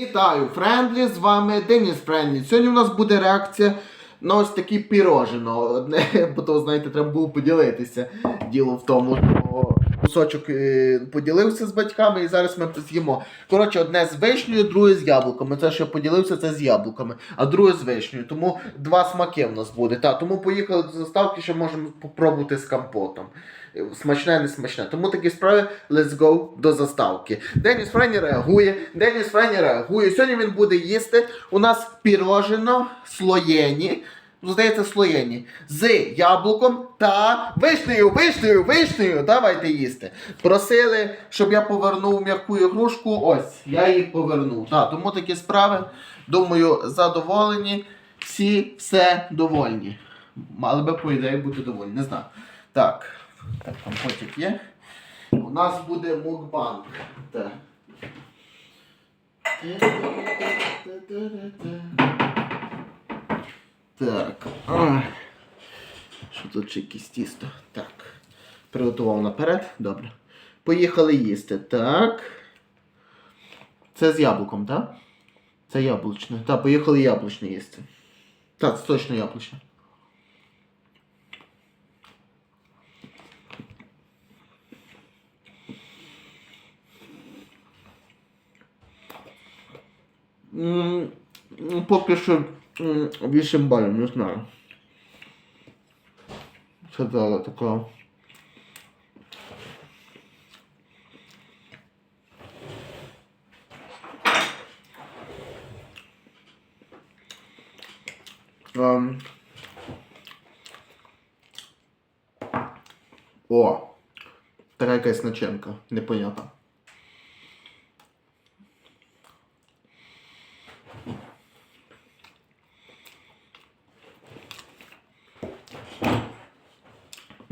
Вітаю, Френдлі, з вами Деніс Френдлі. Сьогодні у нас буде реакція на ось такі пірожено. Одне, бо то, знаєте, треба було поділитися. Діло в тому, що кусочок е, поділився з батьками і зараз ми з'їмо. Коротше, одне з вишнею, друге з яблуками. Це, що поділився, це з яблуками, а друге з вишнею. Тому два смаки в нас буде. Та, тому поїхали до заставки, що можемо попробувати з компотом. Е, Смачне, не смачне. Тому такі справи, let's go до заставки. Деніс Френі реагує, Деніс Френі реагує. Сьогодні він буде їсти. У нас пірожено слоєні. Ну, здається, слоєні. З яблуком та вишнею, вишнею, вишнею. Давайте їсти. Просили, щоб я повернув м'яку ігрушку. Ось, я її повернув. Так, тому такі справи, думаю, задоволені. Всі все довольні. Мали би, по ідеї, бути довольні. Не знаю. Так, так, компотик є. У нас буде мукбанк. Так. Так. Ой. Що тут ще якісь тісто? Так. Приготував наперед. Добре. Поїхали їсти. Так. Це з яблуком, так? Це яблучне. Так, поїхали яблучне їсти. Так, це точно яблучне. Поки що 8 балів, не знаю. Це дала така. Ем. О! Така якась начинка, непонятна.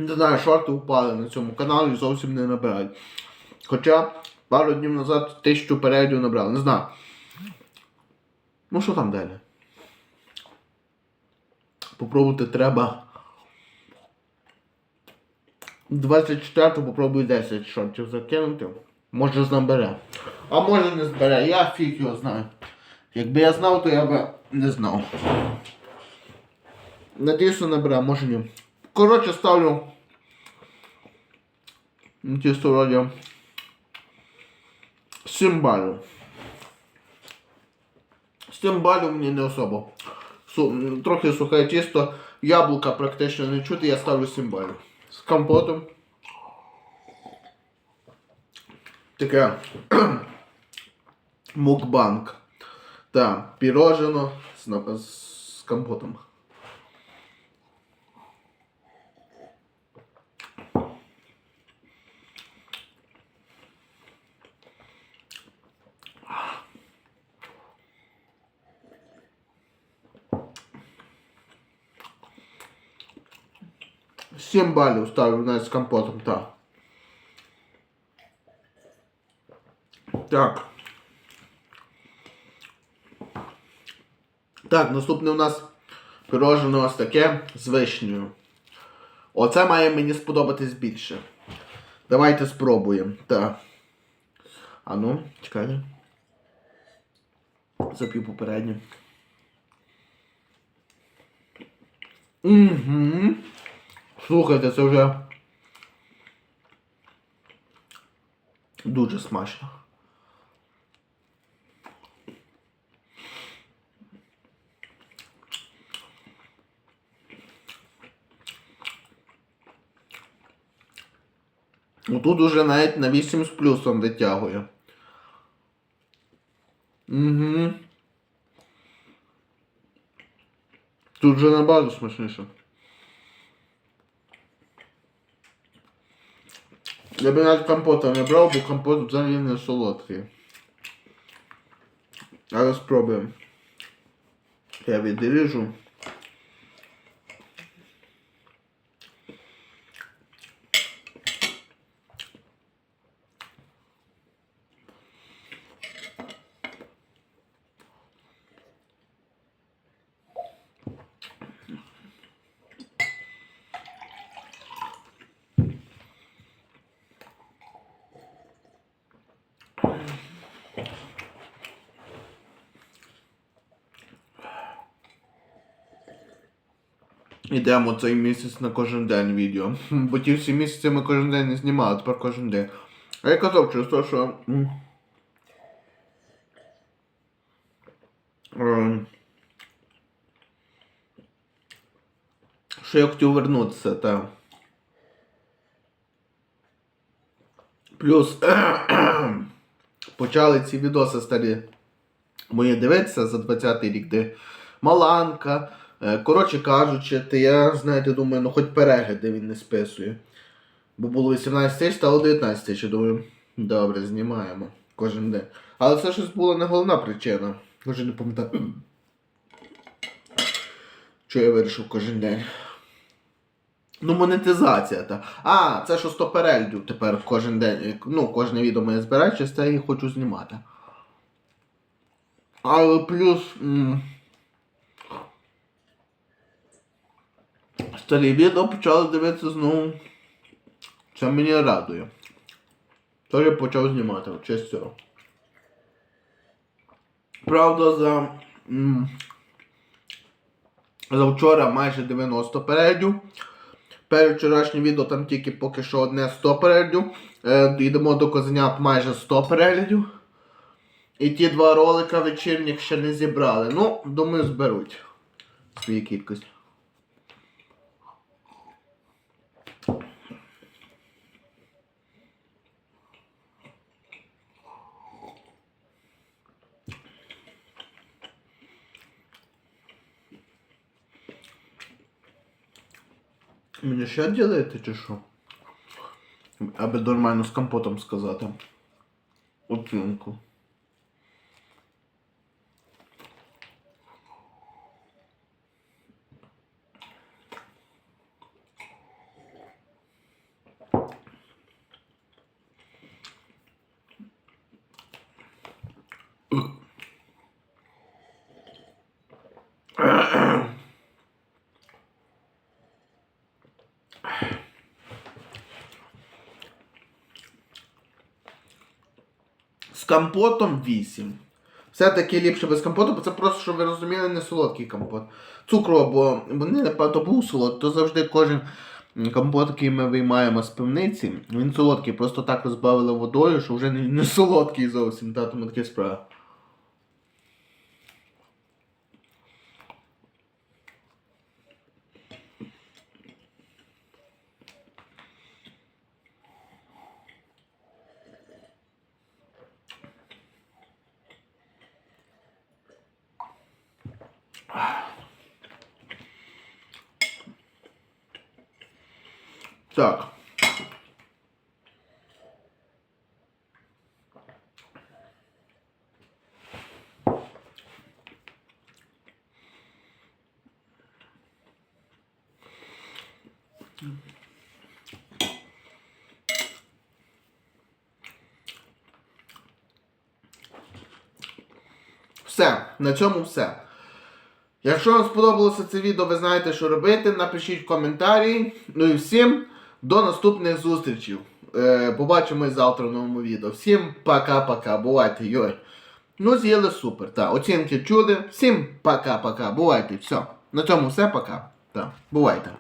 Не знаю, шорти упали на цьому каналі зовсім не набирають. Хоча пару днів назад тисячу переглядів набрали. Не знаю. Ну що там далі? Попробувати треба. 24-го попробую 10 шортів закинути. Може набере. А може не збере. Я фіг його знаю. Якби я знав, то я би не знав. Надіюся, набере, може ні. Коротше, ставлю на тісто вроді 7 балів. 7 балів мені не особо. Су, трохи сухе тісто, яблука практично не чути, я ставлю 7 балів. З компотом. Таке мукбанк. Так, пірожено з, з компотом. Сім балів ставлю навіть з компотом, так. Так. Так, наступне у нас пирожне ось таке з вишнею. Оце має мені сподобатись більше. Давайте спробуємо. Так. А ну, чекайте. Зап'ю попереднє. Угу. Слухайте, це вже дуже смачно. Ну тут уже навіть на 8 з плюсом витягує. Угу. Тут вже набагато смачніше. Я би навіть компота не брав, компот взагалі не солодкий. Але спробуємо. Я відріжу. Йдемо цей місяць на кожен день відео. Бо ті всі місяці ми кожен день не знімали, тепер кожен день. А я казав те, що. ем, Що я хотів вернутися, та. Плюс почали ці відоси старі мої дивитися за 20-й рік, де Маланка. Е, Коротше кажучи, то я, знаєте, думаю, ну хоч перегляди він не списує. Бо було 18 тисяч, стало 19 тисяч. Думаю, добре, знімаємо кожен день. Але це щось була не головна причина. Вже не пам'ятаю. Що я вирішив кожен день. Ну, монетизація та. А, це що 100 переглядів тепер кожен день. Ну, кожне відео моє збираю, через це я і хочу знімати. Але плюс. М- старі відео почали дивитися знову. Це мені радує. Тож я почав знімати в честь цього. Правда, за. За вчора майже 90 переглядів. Перед вчорашнє відео там тільки поки що одне 100 переглядів. Е, йдемо до козенят майже 100 переглядів. І ті два ролика вечірніх ще не зібрали. Ну, думаю, зберуть свої кількість. Мені ще ділити чи що? Аби нормально з компотом сказати. Оцінку. З компотом 8. Все-таки ліпше без компоту, бо це просто, щоб ви розуміли, не солодкий компот. Цукру, бо вони напевно був солод, то завжди кожен компот, який ми виймаємо з пивниці, він солодкий, просто так розбавили водою, що вже не, не солодкий зовсім, та тому таке справа. Так. Все, на цьому все. Якщо вам сподобалося це відео, ви знаєте, що робити. Напишіть в коментарі. Ну і всім до наступних зустрічей. Е, побачимось завтра в новому відео. Всім пока-пока. Бувайте, йой. Ну, з'їли супер. Так, оцінки чули. Всім пока-пока. Бувайте. Все. На цьому все пока. Так, бувайте.